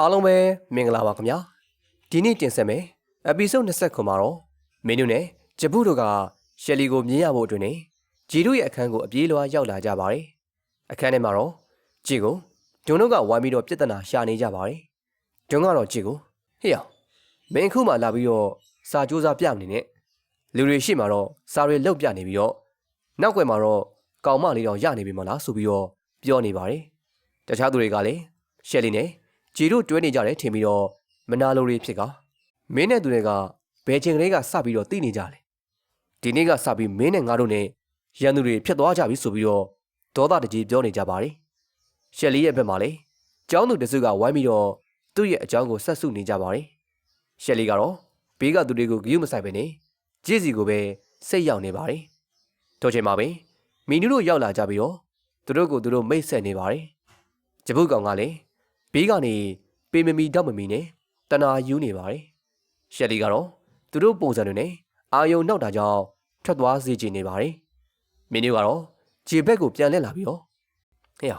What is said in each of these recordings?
အားလုံးပဲမင်္ဂလာပါခင်ဗျာဒီနေ့တင်ဆက်မယ်အပီဆို29မှာတော့မင်းတို့နဲ့ဂျပူတို့ကရှယ်လီကိုမြင်ရဖို့အတွက်နေဂျီတို့ရဲ့အခန်းကိုအပြေးလွှားရောက်လာကြပါတယ်အခန်းထဲမှာတော့ဂျီကိုဂျွန်တို့ကဝိုင်းပြီးတော့ပြဿနာရှာနေကြပါတယ်ဂျွန်ကတော့ဂျီကိုဟေ့အောင်မင်းအခုမှလာပြီးတော့စာကြိုးစားပြမနေနဲ့လူတွေရှိမှတော့စာတွေလောက်ပြနေပြီးတော့နောက်ွယ်မှာတော့ကောင်မလေးတော့ရနေပြီမလားဆိုပြီးတော့ပြောနေပါတယ်တခြားသူတွေကလည်းရှယ်လီနဲ့ ဂျီတို့တွဲနေကြတယ်ထင်ပြီးတော့မနာလိုတွေဖြစ်ကမင်းနဲ့သူတွေကဘယ်ချိန်ကလေးကစပြီးတော့တည်နေကြလဲဒီနေ့ကစပြီးမင်းနဲ့ငါတို့နဲ့ရန်သူတွေဖြစ်သွားကြပြီဆိုပြီးတော့ဒေါသတကြီးပြောနေကြပါတယ်ရှယ်လီရဲ့ဘက်မှာလေကျောင်းသူတစုကဝိုင်းပြီးတော့သူ့ရဲ့အကြောင်းကိုဆက်စုနေကြပါတယ်ရှယ်လီကတော့ဘေးကသူတွေကိုဂရုမစိုက်ပဲနေကြည်စီကိုပဲစိတ်ရောက်နေပါတယ်ထို့ချိန်မှာပဲမီနူတို့ရောက်လာကြပြီးတော့သူတို့ကိုသူတို့မိတ်ဆက်နေပါတယ်ဂျပုတ်ကောင်ကလည်း ဘေးကနေပေမမီတော့မမီနဲ့တနာယူနေပါတယ်။ရှယ်လီကတော့သူတို့ပုံစံတွေနဲ့အာယုံနောက်တာကြောင့်ထွက်သွားစေချင်နေပါတယ်။မင်းတို့ကတော့ဂျေဘက်ကိုပြန်လက်လာပြီးတော့ဟေ့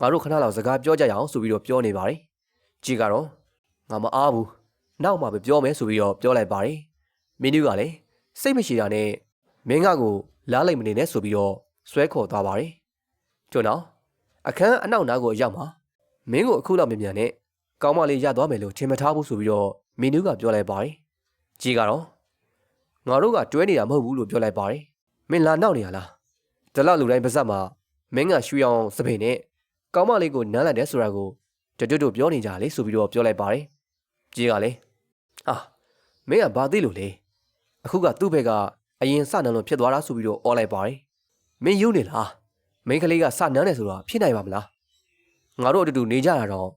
ငါတို့ခဏလောက်စကားပြောကြရအောင်ဆိုပြီးတော့ပြောနေပါတယ်။ဂျေကတော့ငါမအားဘူး။နောက်မှပဲပြောမယ်ဆိုပြီးတော့ပြောလိုက်ပါတယ်။မင်းတို့ကလည်းစိတ်မရှိတာနဲ့မင်းကကိုလားလိုက်မနေနဲ့ဆိုပြီးတော့ဆွဲခေါ်သွားပါတယ်။ကျွန်တော်အခန်းအနောက်နားကိုရောက်မှာ မင်းကိုအခုလောက်မြန်မြန်နဲ့ကောင်းမလေးရသွားမယ်လို့ထင်မထားဘူးဆိုပြီးတော့မင်းနူးကပြောလိုက်ပါတယ်။ကြီးကတော့ငါတို့ကတွဲနေတာမဟုတ်ဘူးလို့ပြောလိုက်ပါတယ်။မင်းလာနောက်နေရလား။ဒီလောက်လူတိုင်းပါဇက်မှာမင်းကရွှေအောင်စပင်နဲ့ကောင်းမလေးကိုနမ်းလိုက်တယ်ဆိုတာကိုတွတ်တွတ်ပြောနေကြလေဆိုပြီးတော့ပြောလိုက်ပါတယ်။ကြီးကလည်းအာမင်းကဘာသိလို့လဲ။အခုကသူ့ဘက်ကအရင်စနန်းလို့ဖြစ်သွားတာဆိုပြီးတော့អော်လိုက်ပါတယ်။မင်းယူနေလား။မင်းကလေးကစနန်းတယ်ဆိုတော့ဖြစ်နိုင်ပါမလား။ ငါတို့အတူတူနေကြတာတော့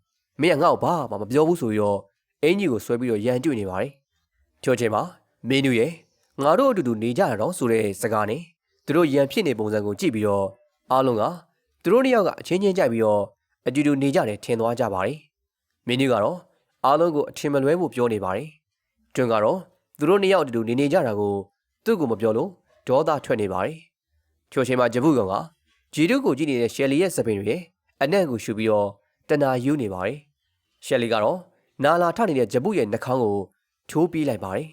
မင်းကငါ့ကိုဘာမှမပြောဘူးဆိုပြီးတော့အင်ကြီးကိုဆွဲပြီးတော့ရန်တွေ့နေပါတယ်။ကြောချင်းမှာမင်းတို့ရဲ့ငါတို့အတူတူနေကြတာတော့ဆိုတဲ့စကားနဲ့သူတို့ရန်ဖြစ်နေပုံစံကိုကြည့်ပြီးတော့အားလုံးကသူတို့နှစ်ယောက်ကအချင်းချင်းကြိုက်ပြီးတော့အတူတူနေကြတယ်ထင်သွားကြပါတယ်။မင်းတို့ကတော့အားလုံးကိုအထင်မလွဲဖို့ပြောနေပါတယ်။ကျွန်းကတော့သူတို့နှစ်ယောက်အတူတူနေနေကြတာကိုသူ့ကိုမပြောလို့ဒေါသထွက်နေပါတယ်။ချိုချင်းမှာဂျပုကောင်ကဂျီတုကိုကြည့်နေတဲ့ရှယ်လီရဲ့စပင်တွေရဲ့ အနံ့ကိုရှူပြီးတော့တနာယူနေပါတယ်။ရှယ်လီကတော့နာလာထနေတဲ့ဂျပုရဲ့နှာခေါင်းကိုချိုးပေးလိုက်ပါတယ်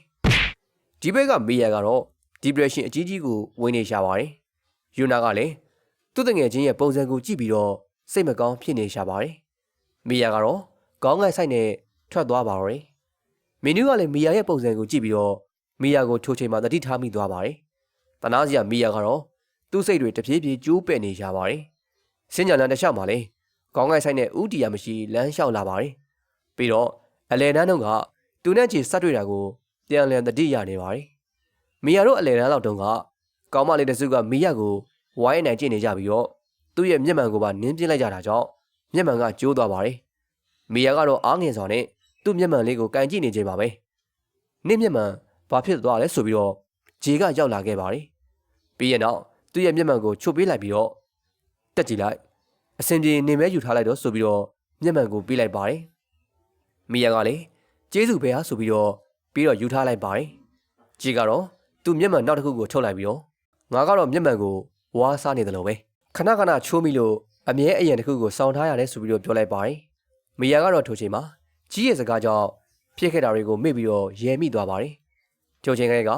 ။ဒီဘက်ကမေယာကတော့ depression အကြီးကြီးကိုဝင်နေရှာပါတယ်။ယူနာကလည်းသူ့တငယ်ချင်းရဲ့ပုံစံကိုကြည့်ပြီးတော့စိတ်မကောင်းဖြစ်နေရှာပါတယ်။မေယာကတော့ခေါင်းငိုက်ဆိုင်နဲ့ထွက်သွားပါတော့တယ်။မင်းနူးကလည်းမေယာရဲ့ပုံစံကိုကြည့်ပြီးတော့မေယာကိုထိုးချိန်မှာတတိထားမိသွားပါတယ်။တနာစရာမေယာကတော့သူ့စိတ်တွေတပြေးပြေးကျိုးပဲ့နေရှာပါတယ်။ စင်ညာလန်တစ်လျှောက်မှာလေခေါင်းငိုက်ဆိုင်တဲ့ဥတီယာမရှိလမ်းလျှောက်လာပါတယ်။ပြီးတော့အလဲတန်းတို့ကသူနဲ့ချီဆက်တွေ့တာကိုပြန်လည်တတိရနေပါတယ်။မီယာတို့အလဲတန်းလောက်တုန်းကကောင်းမလေးတစုကမီယာကိုဝိုင်းနိုင်ကြည့်နေကြပြီးတော့သူ့ရဲ့မျက်မှန်ကိုပါနင်းပြလိုက်ကြတာကြောင့်မျက်မှန်ကကျိုးသွားပါတယ်။မီယာကတော့အားငင်စွာနဲ့သူ့မျက်မှန်လေးကိုကန်ကြည့်နေခြင်းပါပဲ။နင့်မျက်မှန်ဘာဖြစ်သွားလဲဆိုပြီးတော့ဂျေကရောက်လာခဲ့ပါတယ်။ပြီးရင်တော့သူ့ရဲ့မျက်မှန်ကိုချုပ်ပေးလိုက်ပြီးတော့ တက်ကြည့်လိုက်အဆင်ပြေနေမဲယူထားလိုက်တော့ဆိုပြီးတော့မျက်မှန်ကိုပေးလိုက်ပါတယ်။မီယာကလည်းကျေးဇူးပဲဟာဆိုပြီးတော့ပြီးတော့ယူထားလိုက်ပါတယ်။ကြီးကတော့သူ့မျက်မှန်နောက်တစ်ခုကိုထုတ်လိုက်ပြီးတော့ငါကတော့မျက်မှန်ကိုဝါးစားနေတယ်လို့ပဲခဏခဏချိုးမိလို့အမြဲအရင်တစ်ခုကိုစောင်းထားရတယ်ဆိုပြီးတော့ပြောလိုက်ပါတယ်။မီယာကတော့ထိုချိန်မှာကြီးရဲ့စကားကြောင့်ဖြစ်ခဲ့တာတွေကိုမေ့ပြီးတော့ရဲမိသွားပါတယ်။ထိုချိန်ကလေးက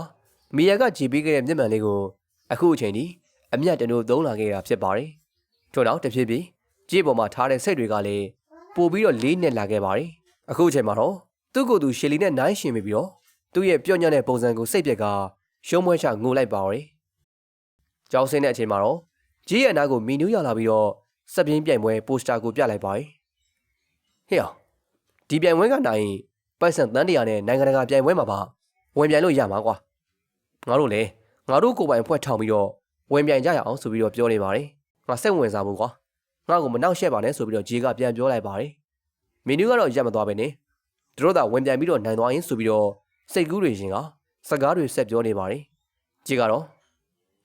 မီယာကကြည်ပေးခဲ့တဲ့မျက်မှန်လေးကိုအခုအချိန်ထိအမျက်တနိုးသုံးလာခဲ့တာဖြစ်ပါတယ်။ ထို့နောက်တဖြည်းဖြည်းကြေးပေါ်မှာထားတဲ့စိတ်တွေကလည်းပို့ပြီးတော့လေးနဲ့လာခဲ့ပါတယ်။အခုအချိန်မှာတော့သူ့ကိုယ်သူရှယ်လီနဲ့နိုင်ရှင်ပြီးတော့သူ့ရဲ့ပြော့ညံ့တဲ့ပုံစံကိုစိတ်ပြက်ကရှုံးမွဲချငိုလိုက်ပါတော့။ကြောင်းစင်းတဲ့အချိန်မှာတော့ကြေးရဲ့အနားကိုမီနူးရောက်လာပြီးတော့စက်ပြင်းပြိုင်ပွဲပိုစတာကိုပြလိုက်ပါတယ်။ဟေ့အောင်ဒီပြိုင်ပွဲကနိုင်ရင်ပိုက်ဆံတန်းတရာနဲ့နိုင်ငံတကာပြိုင်ပွဲမှာပါဝင်ပြိုင်လို့ရမှာကွာ။ငါတို့လည်းငါတို့ကိုယ်ပိုင်အဖွဲ့ထောင်ပြီးတော့ဝင်ပြိုင်ကြရအောင်ဆိုပြီးတော့ပြောနေပါတယ်။ ငါစိတ်ဝင်စားမှုကွာ။ငါ့ကိုမနှောက်ယှက်ပါနဲ့ဆိုပြီးတော့ဂျေကပြန်ပြောလိုက်ပါတယ်။မီနူးကတော့ရက်မသွားပဲနဲ့သူတို့သာဝင်ပြိုင်ပြီးတော့နိုင်သွားရင်ဆိုပြီးတော့စိတ်ကူးတွေရှင်ကစကားတွေဆက်ပြောနေပါတယ်။ဂျေကတော့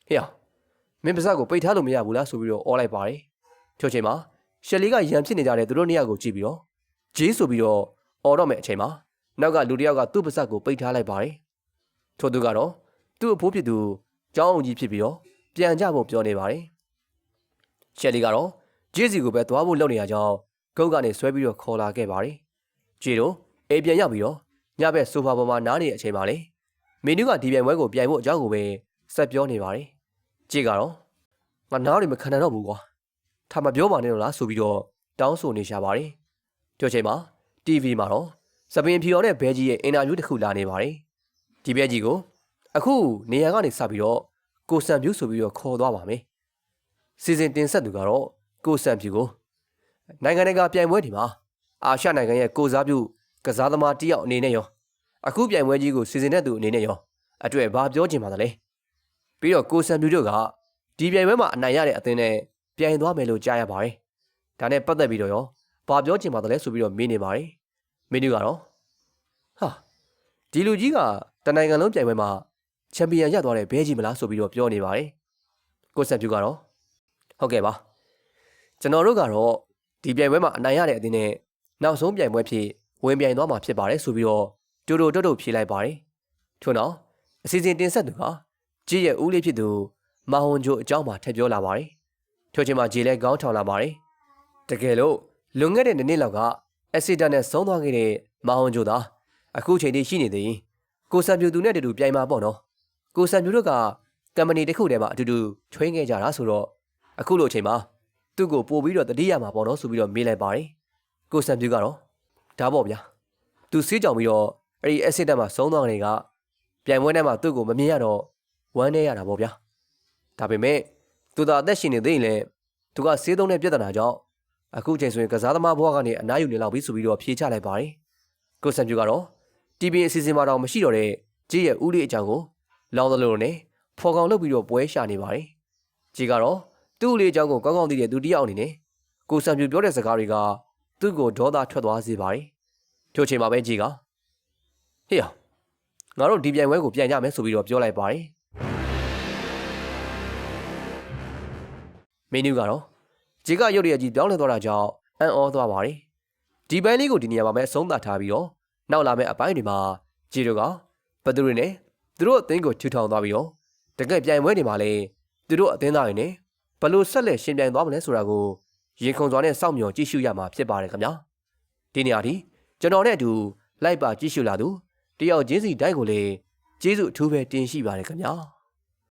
ဟေ့အောင်မင်းပါဇက်ကိုပိတ်ထားလို့မရဘူးလားဆိုပြီးတော့អော်လိုက်ပါတယ်။ထို့ချိန်မှာရှယ်လီကရန်ဖြစ်နေကြတဲ့သူတို့နှစ်ယောက်ကိုကြည့်ပြီးတော့ဂျေးဆိုပြီးတော့អော်တော့မယ်အချိန်မှာနောက်ကလူတစ်ယောက်ကသူ့ပါဇက်ကိုပိတ်ထားလိုက်ပါတယ်။ထို့သူကတော့သူ့အဖိုးဖြစ်သူကျောင်းအောင်ကြီးဖြစ်ပြီးတော့ပြန်ကြဖို့ပြောနေပါတယ်။ ရှယ်လီကတော့ဂျေးစီကိုပဲသွားဖို့လုပ်နေရကြောင်းဂုတ်ကနေဆွဲပြီးတော့ခေါ်လာခဲ့ပါတယ်ဂျီတို့အိမ်ပြန်ရောက်ပြီးတော့ညဘက်ဆိုဖာပေါ်မှာနားနေတဲ့အချိန်မှာလေမင်းတို့ကဒီပြိုင်ပွဲကိုပြိုင်ဖို့အကြောင်းကိုပဲဆက်ပြောနေပါတယ်ဂျီကတော့ငါနားတွေမခံနိုင်တော့ဘူးကွာထားမပြောပါနဲ့တော့လားဆိုပြီးတော့တောင်းဆိုနေရှာပါတယ်ကြောချိန်မှာ TV မှာတော့စပင်ဖြီတော်နဲ့ဘဲကြီးရဲ့အင်တာဗျူးတစ်ခုလာနေပါတယ်ဒီဘဲကြီးကိုအခုနေရာကနေစပြီးတော့ကိုစံပြူဆိုပြီးတော့ခေါ်သွားပါမယ် စီစဉ်တင်ဆက်သူကတော့ကိုစံပြူကိုနိုင်ငံတကာပြိုင်ပွဲဒီမှာအာရှနိုင်ငံရဲ့ကိုစားပြုကစားသမားတစ်ယောက်အနေနဲ့ရောအခုပြိုင်ပွဲကြီးကိုစီစဉ်တဲ့သူအနေနဲ့ရောအတွေ့ဘာပြောချင်ပါသလဲပြီးတော့ကိုစံပြူတို့ကဒီပြိုင်ပွဲမှာအနိုင်ရတဲ့အသင်းနဲ့ပြိုင်သွားမယ်လို့ကြားရပါတယ်ဒါနဲ့ပတ်သက်ပြီးတော့ရောဘာပြောချင်ပါသလဲဆိုပြီးတော့မေးနေပါတယ်မင်းတို့ကတော့ဟာဒီလူကြီးကတနိုင်ငံလုံးပြိုင်ပွဲမှာချန်ပီယံရသွားတဲ့ဘဲကြီးမလားဆိုပြီးတော့ပြောနေပါတယ်ကိုစံပြူကတော့ ဟုတ်ကဲ့ပါကျွန်တော်တို့ကတော့ဒီပြိုင်ပွဲမှာအနိုင်ရတဲ့အသင်းနဲ့နောက်ဆုံးပြိုင်ပွဲဖြစ်ဝင်ပြိုင်သွားမှာဖြစ်ပါတယ်ဆိုပြီးတော့တူတူတုတ်တုတ်ဖြေလိုက်ပါတယ်ထို့နောက်အစီအစဉ်တင်ဆက်သူကကြည်ရဲ့ဦးလေးဖြစ်သူမဟွန်ဂျိုအကြောင်းမှထည့်ပြောလာပါတယ်ထို့ချိန်မှာဂျီလဲကောင်းထောင်လာပါတယ်တကယ်လို့လွန်ခဲ့တဲ့နှစ်နှစ်လောက်ကအက်ဆီဒန့်နဲ့ဆုံးသွားခဲ့တဲ့မဟွန်ဂျိုသာအခုချိန်ထိရှိနေသေးရင်ကိုစံပြူသူနဲ့အတူတူပြိုင်မှာပေါ့နော်ကိုစံပြူတို့ကကမ္ပဏီတစ်ခုတည်းမှာအတူတူထွင်းခဲ့ကြတာဆိုတော့ အခုလိုအချိန်မှာသူ့ကိုပို့ပြီးတော့တတိယမှာပေါ့နော်ဆိုပြီးတော့မေးလိုက်ပါတယ်ကိုစံပြူကတော့ဒါပေါ့ဗျာသူစီးကြောင်ပြီးတော့အဲ့ဒီအက်ဆီဒန့်မှာဆုံးသွားတဲ့ကပြိုင်ပွဲထဲမှာသူ့ကိုမမြင်ရတော့ဝမ်းနေရတာပေါ့ဗျာဒါပေမဲ့သူသာအသက်ရှင်နေသေးရင်လည်းသူကဆေးသုံးတဲ့ပြဿနာကြောင့်အခုချိန်ဆိုရင်ကစားသမားဘဝကနေအနားယူနေလောက်ပြီဆိုပြီးတော့ဖြေချလိုက်ပါတယ်ကိုစံပြူကတော့ TV အစီအစဉ်မှာတော့မရှိတော့တဲ့ကြီးရဲ့ဦးလေးအကြောင်းကိုလောင်းသလိုနဲ့ဖော်ကောင်လုပ်ပြီးတော့ပွဲရှာနေပါတယ်ကြီးကတော့ သူ့ဦးလေးအကြောင်းကိုကောင်းကောင်းသိတဲ့သူတစ်ယောက်အနေနဲ့ကိုစံပြူပြောတဲ့စကားတွေကသူ့ကိုဒေါသထွက်သွားစေပါတယ်ထို့ချိန်မှာပဲကြီးကဟေ့ရငါတို့ဒီပြိုင်ပွဲကိုပြန်ကြမယ်ဆိုပြီးတော့ပြောလိုက်ပါတယ်မင်းနူးကတော့ဂျေကရုတ်ရည်ကြီးပြောင်းလဲသွားတာကြောင့်အံ့ဩသွားပါတယ်ဒီပိုင်းလေးကိုဒီနေရာမှာပဲအဆုံးသတ်ထားပြီးတော့နောက်လာမယ့်အပိုင်းတွေမှာဂျေတို့ကဘသူတွေနဲ့သူတို့အသင်းကိုထူထောင်သွားပြီးတော့တကယ်ပြိုင်ပွဲတွေမှာလည်းသူတို့အသင်းသားတွေနဲ့ ဘလို့ဆက်လက်ရှင်ပြိုင်သွားမလဲဆိုတာကိုရင်ခုန်စွာနဲ့စောင့်မျှော်ကြည့်ရှုရမှာဖြစ်ပါတယ်ခင်ဗျာဒီနေရာဒီကျွန်တော်နဲ့အတူလိုက်ပါကြည့်ရှုလာသူတယောက်ချင်းစီတိုင်းကိုလည်းကျေးဇူးအထူးပဲတင်ရှိပါတယ်ခင်ဗျာ